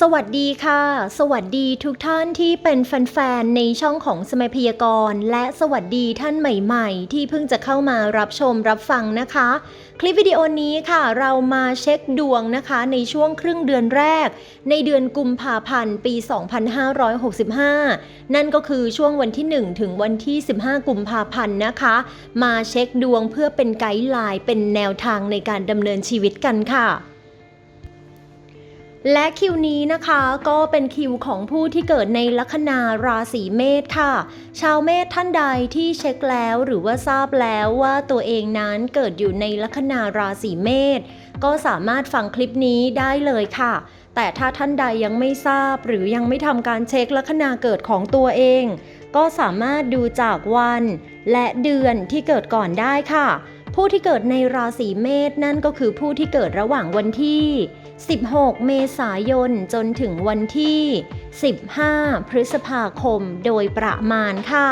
สวัสดีค่ะ สวัสดีทุกท่านที่เป็นแฟนๆ ในช่องของสมัยพยากรณ์และสวัสดีท่านใหม่ๆ ที่เพิ่งจะเข้ามารับชมรับฟังนะคะ คลิปวิดีโอนี้ค่ะ เรามาเช็คดวงนะคะ ในช่วงครึ่งเดือนแรก ในเดือนกุมภาพันธ์ปี 2565 นั่นก็คือช่วงวันที่ 1 ถึงวันที่ 15 กุมภาพันธ์นะคะ มาเช็คดวงเพื่อเป็นไกด์ไลน์เป็นแนวทางในการดำเนินชีวิตกันค่ะ และคิวนี้นะคะก็เป็นคิวของผู้ที่เกิดในลัคนาราศีเมษค่ะ ชาวเมษท่านใดที่เช็คแล้วหรือว่าทราบแล้วว่าตัวเองนั้นเกิดอยู่ในลัคนาราศีเมษก็สามารถฟังคลิปนี้ได้เลยค่ะ แต่ถ้าท่านใดยังไม่ทราบหรือยังไม่ทำการเช็คลัคนาเกิดของตัวเอง ก็สามารถดูจากวัน และเดือนที่เกิดก่อนได้ค่ะ ผู้ที่เกิดในราศีเมษนั่นก็คือผู้ที่เกิดระหว่างวันที่ 16 เมษายนจนถึงวันที่ 15 พฤษภาคมโดยประมาณค่ะ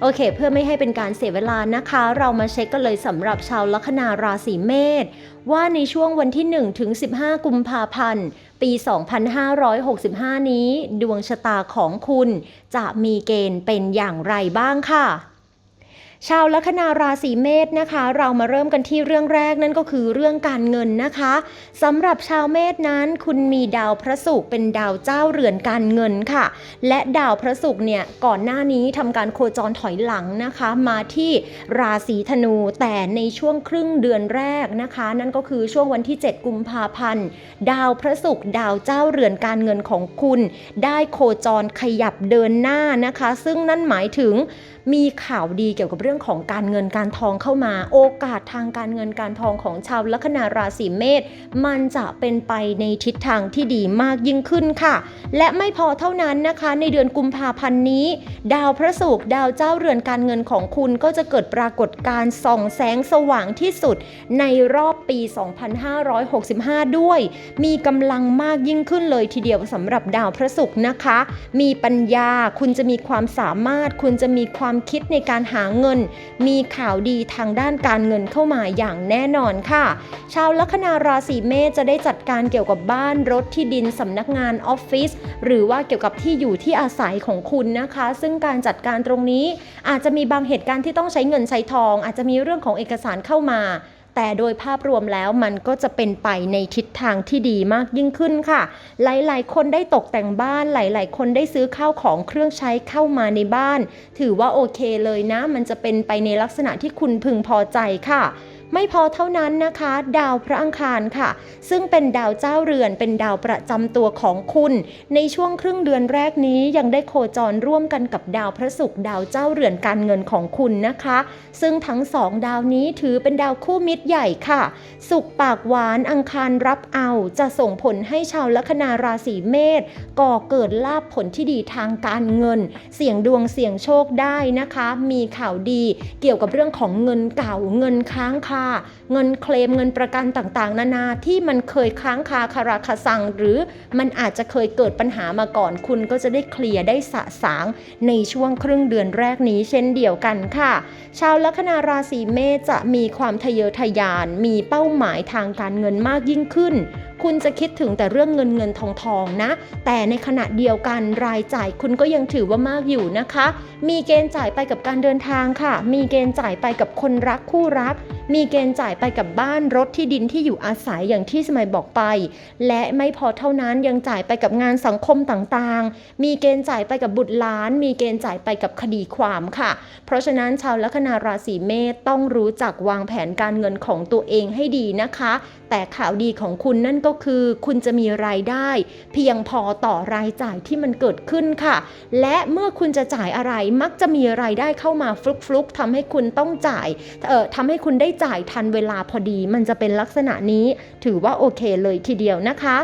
โอเค เพื่อไม่ให้เป็นการเสียเวลานะคะ เรามาเช็คกันเลยสำหรับชาวลัคนาราศีเมษว่าในช่วงวันที่ 1 ถึง 15 กุมภาพันธ์ ปี 2565 นี้ ดวงชะตาของคุณจะมีเกณฑ์เป็นอย่างไรบ้างค่ะ ชาวลัคนาราศีเมษนะคะ เรามาเริ่มกันที่เรื่องแรกนั่นก็คือเรื่องการเงินนะคะสำหรับชาวเมษนั้น คุณมีดาวพระศุกร์เป็นดาวเจ้าเรือนการเงินค่ะ และดาวพระศุกร์เนี่ยก่อนหน้านี้ทำการโคจรถอยหลังนะคะ มาที่ราศีธนูแต่ในช่วงครึ่งเดือนแรกนะคะ นั่นก็คือช่วงวันที่ 7 กุมภาพันธ์ ดาวพระศุกร์ดาวเจ้าเรือนการเงินของคุณ ได้โคจรขยับเดินหน้านะคะ ซึ่งนั่นหมายถึงมีข่าวดีเกี่ยวกับเรื่องื่องของการเงินการทองเข้ามา โอกาสทางการเงินการทองของชาวลัคนาราศีเมษมันจะเป็นไปในทิศทางที่ดีมากยิ่งขึ้นค่ะ และไม่พอเท่านั้นนะคะ ในเดือนกุมภาพันธ์นี้ ดาวพระศุกร์ดาวเจ้าเรือนการเงินของคุณก็จะเกิดปรากฏการส่องแสงสว่างที่สุดในรอบปี 2565 ด้วย มีกำลังมากยิ่งขึ้นเลยทีเดียวสำหรับดาวพระศุกร์นะคะ มีปัญญาคุณจะมีความสามารถ คุณจะมีความคิดในการหาเงินมีข่าวดีทางด้านการเงินเข้ามาอย่างแน่นอนค่ะ ชาวลัคนาราศีเมษจะได้จัดการเกี่ยวกับบ้านรถที่ดินสำนักงานออฟฟิศหรือว่าเกี่ยวกับที่อยู่ที่อาศัยของคุณนะคะ ซึ่งการจัดการตรงนี้อาจจะมีบางเหตุการณ์ที่ต้องใช้เงินใช้ทอง อาจจะมีเรื่องของเอกสารเข้ามา แต่โดยภาพรวมแล้วมันก็จะเป็นไปในทิศทางที่ดีมากยิ่งขึ้นค่ะ หลายๆ คนได้ตกแต่งบ้าน หลาย ๆ คนได้ซื้อข้าวของเครื่องใช้เข้ามาในบ้าน ถือว่าโอเคเลยนะ มันจะเป็นไปในลักษณะที่คุณพึงพอใจค่ะ ไม่พอเท่านั้นนะคะ ดาวพระอังคารค่ะ ซึ่งเป็นดาวเจ้าเรือนเป็นดาวประจำตัวของคุณ ในช่วงครึ่งเดือนแรกนี้ยังได้โคจรร่วมกันกับดาวพระศุกร์ดาวเจ้าเรือนการเงินของคุณนะคะ ซึ่งทั้งสองดาวนี้ถือเป็นดาวคู่มิตรใหญ่ค่ะ สุขปากหวานอังคารรับเอา จะส่งผลให้ชาวลัคนาราศีเมษก่อเกิดลาภผลที่ดีทางการเงิน เสี่ยงดวงเสี่ยงโชคได้นะคะ มีข่าวดีเกี่ยวกับเรื่องของเงินเก่าเงินค้างคาเงินเคลมเงินประกันต่างๆ นานาที่มันเคยค้างคาคาราคาซัง หรือมันอาจจะเคยเกิดปัญหามาก่อน คุณก็จะได้เคลียร์ได้สะสางในช่วงครึ่งเดือนแรกนี้เช่นเดียวกันค่ะ ชาวลัคนาราศีเมษจะมีความทะเยอทะยาน มีเป้าหมายทางการเงินมากยิ่งขึ้น คุณจะคิดถึงแต่เรื่องเงินเงินทองทองนะ แต่ในขณะเดียวกันรายจ่ายคุณก็ยังถือว่ามากอยู่นะคะ มีเกณฑ์จ่ายไปกับการเดินทางค่ะ มีเกณฑ์จ่ายไปกับคนรักคู่รัก มีเกณฑ์จ่ายไปกับบ้านรถที่ดินที่อยู่อาศัยอย่างที่สมัยบอกไป และไม่พอเท่านั้นยังจ่ายไปกับงานสังคมต่างๆ มีเกณฑ์จ่ายไปกับบุตรหลาน มีเกณฑ์จ่ายไปกับคดีความค่ะ เพราะฉะนั้นชาวลัคนาราศีเมษต้องรู้จักวางแผนการเงินของตัวเองให้ดีนะคะ แต่ข่าวดีของคุณนั่นก็คือ คุณจะมีรายได้ เพียงพอต่อรายจ่ายที่มันเกิดขึ้นค่ะ และเมื่อคุณจะจ่ายอะไรมักจะมีรายได้เข้ามาฟลุกๆทำให้คุณต้องจ่ายเอ่อทำให้คุณได้จ่ายทันเวลาพอดีมันจะเป็นลักษณะนี้ ถือว่าโอเคเลยทีเดียวนะคะ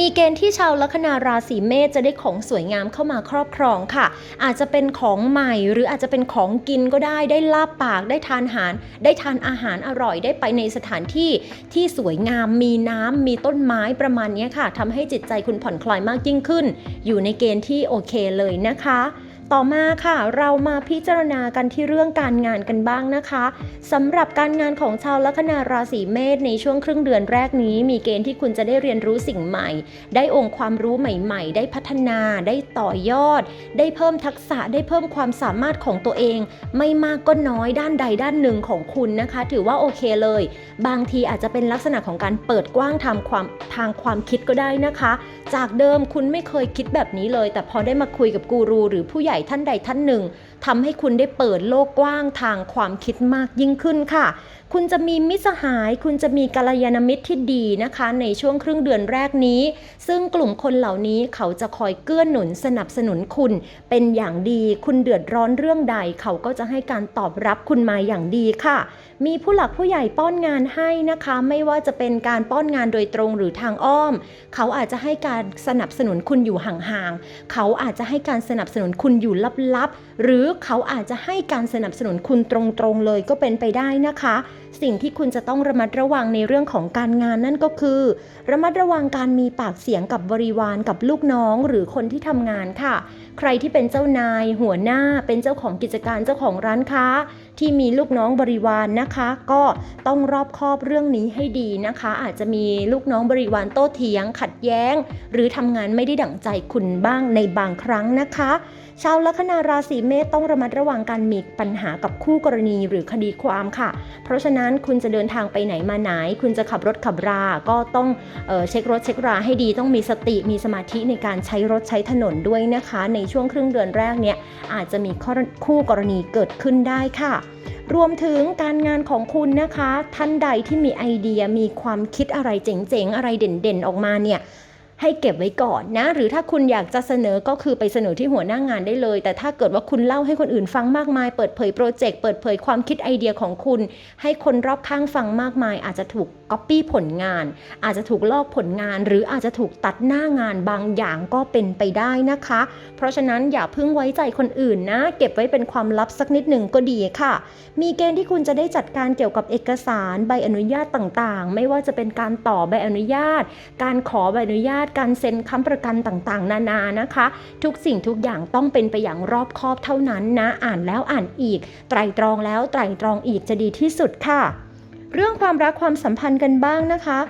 มีเกณฑ์ที่ชาวลัคนาราศีเมษจะได้ของสวยงามเข้ามาครอบครองค่ะ อาจจะเป็นของใหม่หรืออาจจะเป็นของกินก็ได้ ได้ลาบปากได้ทานอาหาร ได้ทานอาหารอร่อยได้ไปในสถานที่ที่สวยงามมีน้ำมีต้นไม้ประมาณนี้ค่ะทำให้จิตใจคุณผ่อนคลายมากยิ่งขึ้น อยู่ในเกณฑ์ที่โอเคเลยนะคะ ต่อมาค่ะ เรามาพิจารณากันที่เรื่องการงานกันบ้างนะคะสำหรับการงานของชาวลัคนาราศีเมษในช่วงครึ่งเดือนแรกนี้ มีเกณฑ์ที่คุณจะได้เรียนรู้สิ่งใหม่ ได้องค์ความรู้ใหม่ ๆ ได้พัฒนาได้ต่อยอด ได้เพิ่มทักษะได้เพิ่มความสามารถของตัวเอง ไม่มากก็น้อยด้านใดด้านหนึ่งของคุณนะคะ ถือว่าโอเคเลย บางทีอาจจะเป็นลักษณะของการเปิดกว้างทางความทางความคิดก็ได้นะคะ จากเดิมคุณไม่เคยคิดแบบนี้เลย แต่พอได้มาคุยกับกูรูหรือผู้ใหญ่ท่านใดท่านหนึ่ง ทำให้คุณได้เปิดโลกกว้างทางความคิดมากยิ่งขึ้นค่ะ คุณจะมีมิตรสหาย คุณจะมีกัลยาณมิตรที่ดีนะคะ ในช่วงครึ่งเดือนแรกนี้ ซึ่งกลุ่มคนเหล่านี้เขาจะคอยเกื้อหนุนสนับสนุนคุณ เป็นอย่างดีคุณเดือดร้อนเรื่องใด เขาก็จะให้การตอบรับคุณมาอย่างดีค่ะ มีผู้หลักผู้ใหญ่ป้อนงานให้นะคะ ไม่ว่าจะเป็นการป้อนงานโดยตรงหรือทางอ้อม เขาอาจจะให้การสนับสนุนคุณอยู่ห่างๆเขาอาจจะให้การสนับสนุนคุณอยู่ลับๆหรือเขาอาจจะให้การสนับสนุนคุณตรงๆเลยก็เป็นไปได้นะคะ สิ่งที่คุณจะต้องระมัดระวังในเรื่องของการงานนั่นก็คือ ระมัดระวังการมีปากเสียงกับบริวารกับลูกน้อง หรือคนที่ทำงานค่ะ ใครที่เป็นเจ้านาย หัวหน้า เป็นเจ้าของกิจการเจ้าของร้านค้า ที่มีลูกน้องบริวารนนะคะ ก็ต้องรอบคอบเรื่องนี้ให้ดีนะคะ อาจจะมีลูกน้องบริวารโต้เถียง ขัดแย้ง หรือทำงานไม่ได้ดั่งใจคุณบ้างในบางครั้งนะคะ ชาวลัคนาราศีเมษต้องระมัดระวังการมีปัญหากับคู่กรณีหรือคดีความค่ะ เพราะฉะนั้นคุณจะเดินทางไปไหนมาไหน คุณจะขับรถขับรา ก็ต้องเออเช็ครถเช็คราให้ดี ต้องมีสติมีสมาธิในการใช้รถใช้ถนนด้วยนะคะ ในช่วงครึ่งเดือนแรกเนี่ยอาจจะมีคู่กรณีเกิดขึ้นได้ค่ะรวมถึงการงานของคุณนะคะ ท่านใดที่มีไอเดียมีความคิดอะไรเจ๋งๆ อะไรเด่นๆ ออกมาเนี่ย ให้เก็บไว้ก่อนนะ หรือถ้าคุณอยากจะเสนอก็คือไปเสนอที่หัวหน้างานได้เลย แต่ถ้าเกิดว่าคุณเล่าให้คนอื่นฟังมากมาย เปิดเผยโปรเจกต์เปิดเผยความคิดไอเดียของคุณ ให้คนรอบข้างฟังมากมายอาจจะถูกก๊อปปี้ผลงาน อาจจะถูกลอกผลงาน หรืออาจจะถูกตัดหน้างานบางอย่างก็เป็นไปได้นะคะ เพราะฉะนั้นอย่าเพิ่งไว้ใจคนอื่นนะ เก็บไว้เป็นความลับสักนิดหนึ่งก็ดีค่ะ มีเกณฑ์ที่คุณจะได้จัดการเกี่ยวกับเอกสารใบอนุญาตต่างๆ ไม่ว่าจะเป็นการต่อใบอนุญาต การขอใบอนุญาต การเซ็นค้ำประกันต่างๆ นานานะคะ ทุกสิ่งทุกอย่างต้องเป็นไปอย่างรอบคอบเท่านั้นนะ อ่านแล้วอ่านอีก ไตรตรองแล้วไตรตรองอีกจะดีที่สุดค่ะ เรื่องความรักความสัมพันธ์กันบ้างนะคะ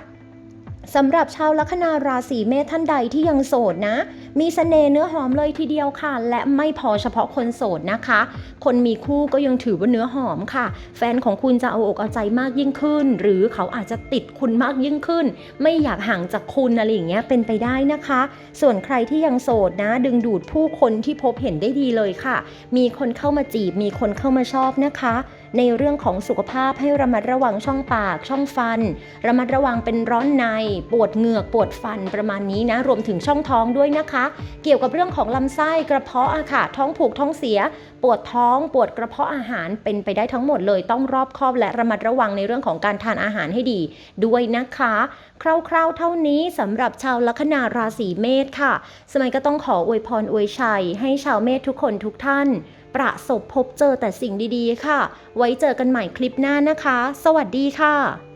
สำหรับชาวลัคนาราศีเมษท่านใดที่ยังโสดนะ มีเสน่ห์เนื้อหอมเลยทีเดียวค่ะ และไม่พอเฉพาะคนโสดนะคะ คนมีคู่ก็ยังถือว่าเนื้อหอมค่ะ แฟนของคุณจะเอาอกเอาใจมากยิ่งขึ้น หรือเขาอาจจะติดคุณมากยิ่งขึ้น ไม่อยากห่างจากคุณอะไรอย่างเงี้ยเป็นไปได้นะคะ ส่วนใครที่ยังโสดนะ ดึงดูดผู้คนที่พบเห็นได้ดีเลยค่ะ มีคนเข้ามาจีบ มีคนเข้ามาชอบนะคะ ในเรื่องของสุขภาพให้ระมัดระวังช่องปาก ช่องฟัน ระมัดระวังเป็นร้อนใน ปวดเหงือกปวดฟันประมาณนี้นะ รวมถึงช่องท้องด้วยนะคะ เกี่ยวกับเรื่องของลำไส้กระเพาะอะค่ะท้องผูกท้องเสีย ปวดท้องปวดกระเพาะอาหารเป็นไปได้ทั้งหมดเลยต้องรอบคอบและระมัดระวังในเรื่องของการทานอาหารให้ดีด้วยนะคะคร่าวๆ เท่านี้สำหรับชาวลัคนาราศีเมษค่ะ สมัยก็ต้องขออวยพรอวยชัย ให้ชาวเมษทุกคนทุกท่าน ประสบพบเจอแต่สิ่งดีๆ ค่ะ ไว้เจอกันใหม่คลิปหน้านะคะ สวัสดีค่ะ